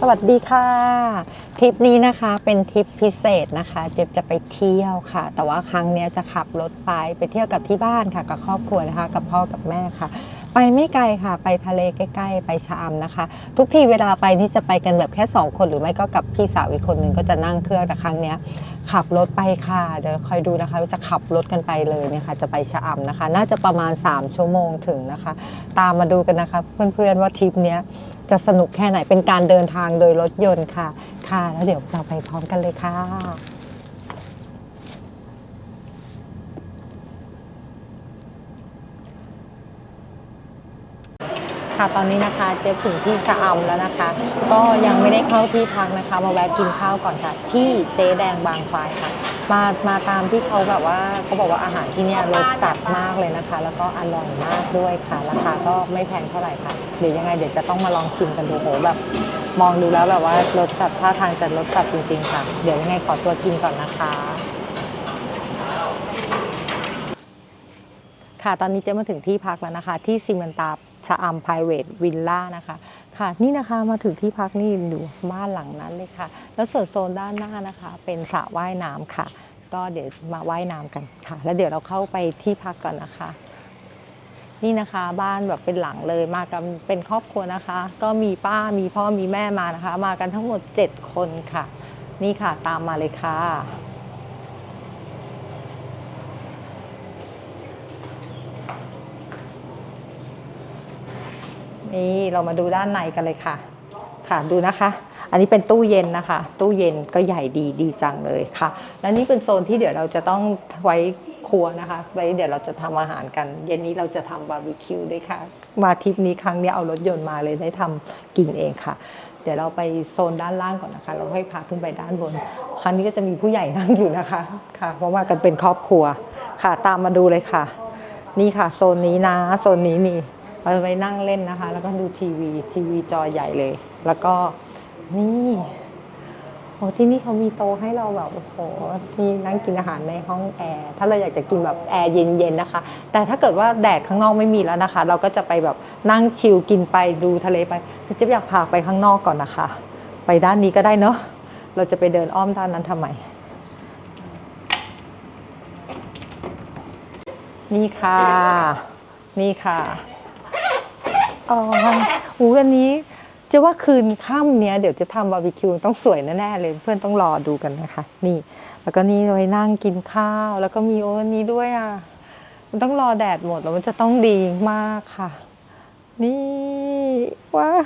สวัสดีค่ะทริปนี้นะคะเป็นทริปพิเศษนะคะ เจ็บจะไปเที่ยวค่ะ แต่ว่าครั้งนี้จะขับรถไปไปเที่ยวกับที่บ้านค่ะ กับครอบครัวนะคะ กับพ่อกับแม่ค่ะ ไปไม่ไกลค่ะ ไปทะเลใกล้ ๆ ไปชะอำนะคะ ทุกทีเวลาไปนี่จะไปกันแบบแค่ 2 คนหรือไม่ก็กับพี่สาวอีกคนหนึ่งก็จะนั่งเครื่องแต่ครั้งเนี้ยขับรถไปค่ะเดี๋ยวคอยดูนะคะว่าจะขับรถกันไปเลยเนี่ยค่ะจะไปชะอำนะคะ น่าจะประมาณ 3 ชั่วโมงถึงนะคะ ตามมาดูกันนะคะ เพื่อนๆว่าทริปเนี้ยจะสนุกแค่ไหนเป็นการเดินทางโดยรถยนต์ค่ะค่ะ แล้วเดี๋ยวเราไปพร้อมกันเลยค่ะ ค่ะตอนนี้นะคะเจ๊ถึงที่ชะอำแล้วนะคะ ก็ยังไม่ได้เข้าที่พักนะคะ มาแวะกินข้าวก่อนค่ะ ที่เจ๊แดงบางควายค่ะ มามาตามที่เขาแบบว่าเขาบอกว่าอาหารที่เนี่ยรสจัดมากเลยนะคะ แล้วก็อร่อยมากด้วยค่ะราคาก็ไม่แพงเท่าไหร่ค่ะเดี๋ยวยังไงเดี๋ยวจะต้องมาลองชิมกันดูโหแบบมองดูแล้วแบบว่ารสจัดท่าทางจะรสจัดจริงๆค่ะ เดี๋ยวยังไงขอตัวกินก่อนนะคะค่ะตอนนี้เจ๊มาถึงที่พักแล้วนะคะ ที่ซีเมนตา ชะอำไพรเวทวิลล่านะคะ ค่ะ นี่นะคะมาถึงที่พักนี่อยู่บ้านหลังนั้นเลยค่ะ แล้วส่วนโซนด้านหน้านะคะ เป็นสระว่ายน้ำค่ะ ก็เดี๋ยวมาว่ายน้ำกันค่ะ แล้วเดี๋ยวเราเข้าไปที่พักก่อนนะคะ นี่นะคะบ้านแบบเป็นหลังเลยมากันเป็นครอบครัวนะคะ ก็มีป้ามีพ่อมีแม่มานะคะ มากันทั้งหมด 7 คนค่ะ นี่ค่ะตามมาเลยค่ะ นี่เรามาดูด้านในกันเลยค่ะ ค่ะดูนะคะ อันนี้เป็นตู้เย็นนะคะ ตู้เย็นก็ใหญ่ดีดีจังเลยค่ะ และนี่เป็นโซนที่เดี๋ยวเราจะต้องไว้ครัวนะคะไว้เดี๋ยวเราจะทำอาหารกัน เย็นนี้เราจะทำบาร์บีคิวด้วยค่ะ มาทริปนี้ครั้งนี้เอารถยนต์มาเลยได้ทำกินเองค่ะ เดี๋ยวเราไปโซนด้านล่างก่อนนะคะ เราค่อยพาขึ้นไปด้านบน ครั้งนี้ก็จะมีผู้ใหญ่นั่งอยู่นะคะค่ะ เพราะว่ากันเป็นครอบครัวค่ะ ตามมาดูเลยค่ะ นี่ค่ะ โซนนี้นะ โซนนี้นี่ เราจะไปนั่งเล่นนะคะ แล้วก็ดูทีวี ทีวีจอใหญ่เลย แล้วก็นี่โอ้ที่นี่เขามีโต๊ะให้เราแบบโอ้โหนี่นั่งกินอาหารในห้องแอร์ถ้าเราอยากจะกินแบบแอร์เย็นๆนะคะ แต่ถ้าเกิดว่าแดดข้างนอกไม่มีแล้วนะคะ เราก็จะไปแบบนั่งชิลกินไปดูทะเลไปเจะอยากพาไปข้างนอกก่อนนะคะ ไปด้านนี้ก็ได้เนาะเราจะไปเดินอ้อมด้านนั้นทำไม นี่ค่ะ นี่ค่ะ อ๋อหูอันนี้จะว่าคืนค่ำเนี้ยเดี๋ยวจะทำบาร์บีคิวต้องสวยแน่ๆเลยเพื่อนต้องรอดูกันนะคะ นี่ แล้วก็นี่ไว้นั่งกินข้าว แล้วก็มีโอ้อันนี้ด้วยอะมันต้องรอแดดหมดแล้วมันจะต้องดีมากค่ะ นี่ว้าว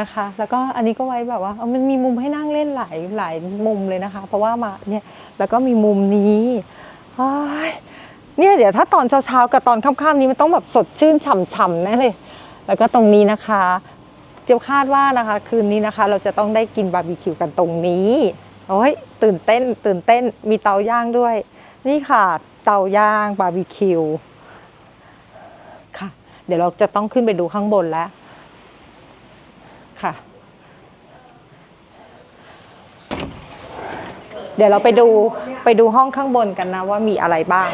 นะคะ แล้วก็อันนี้ก็ไว้แบบว่าามันมีมุมให้นั่งเล่นหลายหลายมุมเลยนะคะ เพราะว่ามาเนี่ยแล้วก็มีมุมนี้อ้ เนี่ยเดี๋ยวถ้าตอนเช้าๆกับตอนค่ำๆนี้มันต้องแบบสดชื่นฉ่ำๆแน่เลย แล้วก็ตรงนี้นะคะ เจียวคาดว่านะคะ คืนนี้นะคะ เราจะต้องได้กินบาร์บีคิวกันตรงนี้โอ้ยตื่นเต้น ตื่นเต้นมีเตาย่างด้วย นี่ค่ะ เตาย่างบาร์บีคิวค่ะ เดี๋ยวเราจะต้องขึ้นไปดูข้างบนแล้ว ค่ะ เดี๋ยวเราไปดูไปดูห้องข้างบนกันนะว่ามีอะไรบ้าง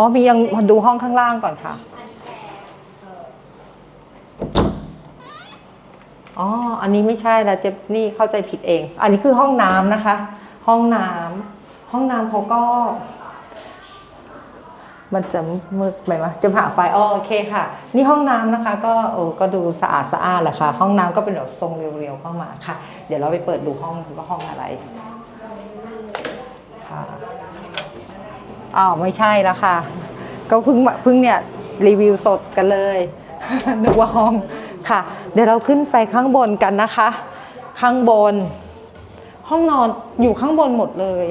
อ๋อมียังมาดูห้องข้างล่างก่อนค่ะ อ๋อ อันนี้ไม่ใช่แล้วเจะนี่เข้าใจผิดเอง อันนี้คือห้องน้ำนะคะ ห้องน้ำห้องน้ำเขาก็ มันจะมืดไปไหมจะหาไฟอ๋อโอเคค่ะ นี่ห้องน้ำนะคะ ก็โอ้ก็ดูสะอาดสะอาดแหละค่ะ ห้องน้ำก็เป็นแบบทรงเรียวๆเข้ามาค่ะ เดี๋ยวเราไปเปิดดูห้องว่าห้องอะไรค่ะ อ้าวไม่ใช่แล้วค่ะ ก็เพิ่งเพิ่งเนี่ยรีวิวสดกันเลย นึกว่าห้องค่ะ เดี๋ยวเราขึ้นไปข้างบนกันนะคะ ข้างบน ห้องนอนอยู่ข้างบนหมดเลย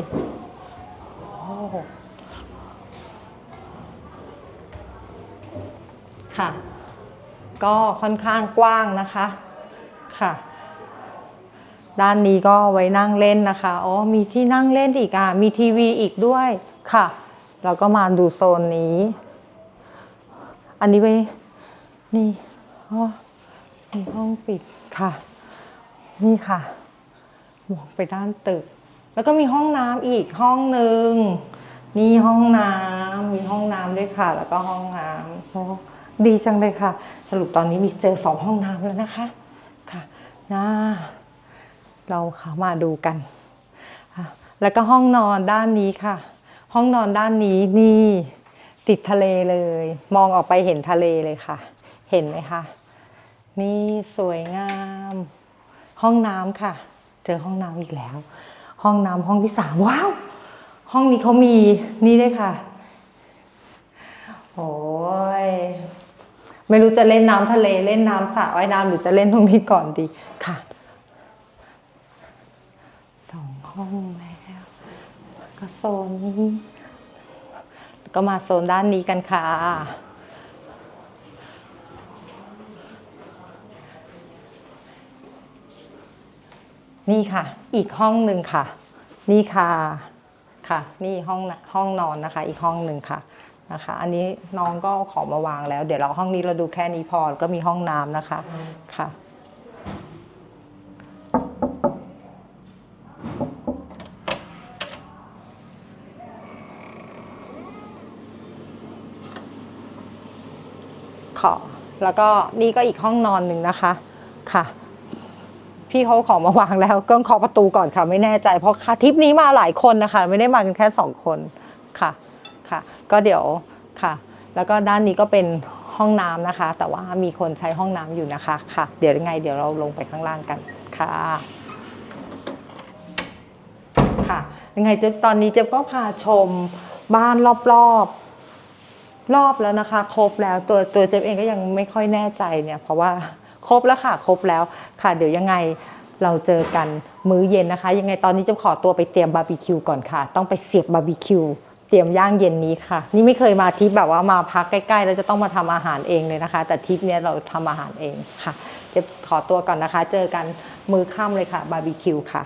ค่ะ ก็ค่อนข้างกว้างนะคะค่ะ ด้านนี้ก็ไว้นั่งเล่นนะคะ อ๋อ มีที่นั่งเล่นอีกอะ มีทีวีอีกด้วยค่ะ เราก็มาดูโซนนี้ อันนี้ไว้นี่อ๋อมีห้องปิดค่ะ นี่ค่ะมองไปด้านตึก แล้วก็มีห้องน้ำอีกห้องหนึ่งนี่ห้องน้ำมีห้องน้ำด้วยค่ะ แล้วก็ห้องน้ำโอ้ดีจังเลยค่ะ สรุปตอนนี้มีเจอสองห้องน้ำแล้วนะคะค่ะน่าเราค่ะมาดูกัน แล้วก็ห้องนอนด้านนี้ค่ะ ห้องนอนด้านนี้นี่ติดทะเลเลย มองออกไปเห็นทะเลเลยค่ะ เห็นไหมคะนี่สวยงาม ห้องน้ำค่ะ เจอห้องน้ำอีกแล้ว ห้องน้ำห้องที่สามว้าว ห้องนี้เขามีนี่ด้วยค่ะโอ้ยไม่รู้จะเล่นน้ำทะเลเล่นน้ำสระว่ายน้ำหรือจะเล่นตรงนี้ก่อนดีค่ะ สองห้องแล้วก็โซนนี้ก็มาโซนด้านนี้กันค่ะ นี่ค่ะ อีกห้องหนึ่งค่ะ นี่ค่ะค่ะ นี่ห้องห้องนอนนะคะ อีกห้องหนึ่งค่ะนะคะ อันนี้น้องก็ขอมาวางแล้ว เดี๋ยวเราห้องนี้เราดูแค่นี้พอแล้วก็มีห้องน้ำนะคะค่ะ ขอแล้วก็นี่ก็อีกห้องนอนหนึ่งนะคะค่ะ พี่เขาขอมาวางแล้วก็เคาะประตูก่อนค่ะ ไม่แน่ใจเพราะค่ะทริปนี้มาหลายคนนะคะ ไม่ได้มากันแค่สองคนค่ะค่ะ ก็เดี๋ยวค่ะ แล้วก็ด้านนี้ก็เป็นห้องน้ำนะคะ แต่ว่ามีคนใช้ห้องน้ำอยู่นะคะค่ะ เดี๋ยวยังไง เดี๋ยวเราลงไปข้างล่างกันค่ะ ค่ะยังไงเจ๊ตอนนี้เจ๊ก็พาชมบ้านรอบๆ รอบแล้วนะคะ ครบแล้วตัวตัวเจ๊เองก็ยังไม่ค่อยแน่ใจเนี่ยเพราะว่าครบแล้วค่ะครบแล้วค่ะ เดี๋ยวยังไงเราเจอกันมื้อเย็นนะคะ ยังไงตอนนี้จะขอตัวไปเตรียมบาร์บีคิวก่อนค่ะ ต้องไปเสียบบาร์บีคิวเตรียมย่างเย็นนี้ค่ะ นี่ไม่เคยมาทริปแบบว่ามาพักใกล้ๆแล้วจะต้องมาทำอาหารเองเลยนะคะ แต่ทริปเนี้ยเราทำอาหารเองค่ะเจะขอตัวก่อนนะคะ เจอกันมื้อค่ำเลยค่ะบาร์บีคิวค่ะ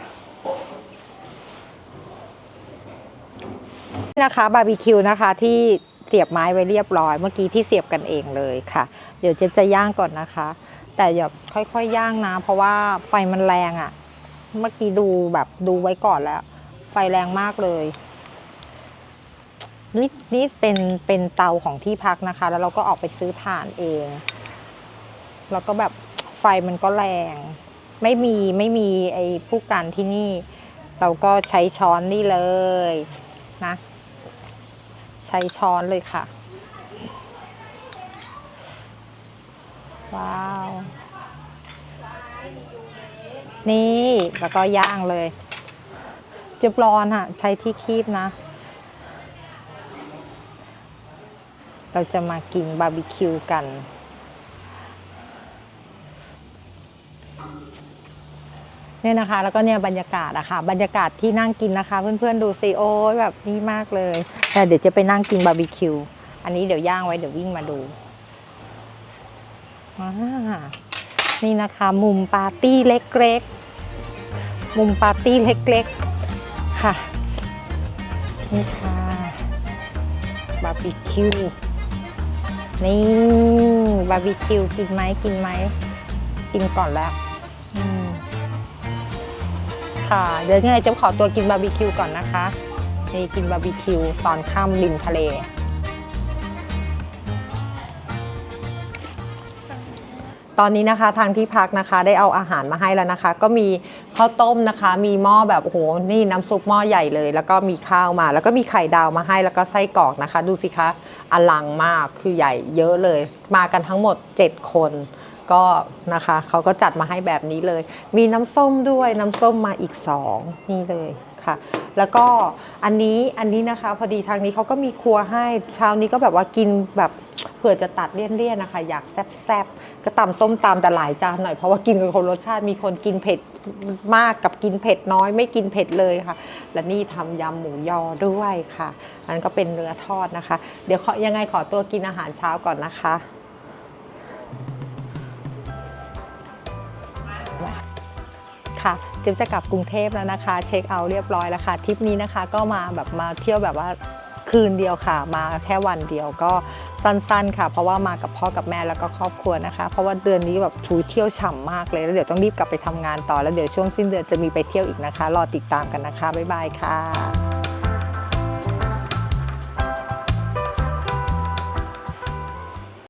นะคะบาร์บีคิวนะคะที่ เสียบไม้ไว้เรียบร้อย เมื่อกี้ที่เสียบกันเองเลยค่ะ เดี๋ยวเจ๊จะย่างก่อนนะคะ แต่อย่าค่อยๆย่างนะ เพราะว่าไฟมันแรงอะ่ะ เมื่อกี้ดูแบบดูไว้ก่อนแล้ว ไฟแรงมากเลยนี่นี่เป็นเป็นเตาของที่พักนะคะ แล้วเราก็ออกไปซื้อถ่านเอง แล้วก็แบบไฟมันก็แรง ไม่มีไม่มีไอ้ผู้กันที่นี่ เราก็ใช้ช้อนนี่เลยนะ ใช้ช้อนเลยค่ะ ว้าว นี่แล้วก็ย่างเลยเจ็บร้อนอะใช้ที่คีบนะ เราจะมากินบาร์บีคิวกัน เนี่ยนะคะ แล้วก็เนี่ยบรรยากาศอะค่ะบรรยากาศที่นั่งกินนะคะ เพื่อนๆดูสิโอ้ยแบบนี่มากเลย แต่เดี๋ยวจะไปนั่งกินบาร์บีคิวอันนี้เดี๋ยวย่างไว้เดี๋ยววิ่งมาดูอ่านี่นะคะ มุมปาร์ตี้เล็กๆ มุมปาร์ตี้เล็กๆ ค่ะ นี่ค่ะ บาร์บีคิว นี่ บาร์บีคิว กินไหมกินไหม กินก่อนแล้ว ค่ะเดี๋ยวยังไงจะขอตัวกินบาร์บีคิวก่อนนะคะนี่กินบาร์บีคิวตอนข้ามริมทะเลตอนนี้นะคะทางที่พักนะคะได้เอาอาหารมาให้แล้วนะคะ ก็มีข้าวต้มนะคะ มีหม้อแบบโอ้โหนี่น้ำซุปหม้อใหญ่เลย แล้วก็มีข้าวมา แล้วก็มีไข่ดาวมาให้แล้วก็ไส้กรอกนะคะ ดูสิคะอลังมากคือใหญ่เยอะเลย มากันทั้งหมด 7 คน ก็นะคะเขาก็จัดมาให้แบบนี้เลย มีน้ำส้มด้วยน้ำส้มมาอีก 2 นี่เลยค่ะ แล้วก็อันนี้อันนี้นะคะ พอดีทางนี้เขาก็มีครัวให้เช้านี้ก็แบบว่ากินแบบเผื่อจะตัดเลี่ยนๆนะคะ อยากแซ่บๆก็ตำส้มตำแต่หลายจานหน่อยเพราะว่ากินกับคนรสชาติมีคนกินเผ็ดมากกับกินเผ็ดน้อยไม่กินเผ็ดเลยค่ะ และนี่ทำยำหมูยอด้วยค่ะ อันนนก็เป็นเนื้อทอดนะคะ เดี๋ยวขอยังไงขอตัวกินอาหารเช้าก่อนนะคะ ค่ะจิ๊บจะกลับกรุงเทพแล้วนะคะ เช็คเอาท์เรียบร้อยแล้วค่ะทริปนี้นะคะก็มาแบบมาเที่ยวแบบว่าคืนเดียวค่ะ มาแค่วันเดียวก็สั้นๆค่ะ เพราะว่ามากับพ่อกับแม่แล้วก็ครอบครัวนะคะ เพราะว่าเดือนนี้แบบทูเที่ยวฉ่ำมากเลยแล้วเดี๋ยวต้องรีบกลับไปทำงานต่อแล้วเดี๋ยวช่วงสิ้นเดือนจะมีไปเที่ยวอีกนะคะ รอติดตามกันนะคะบ๊ายบายค่ะ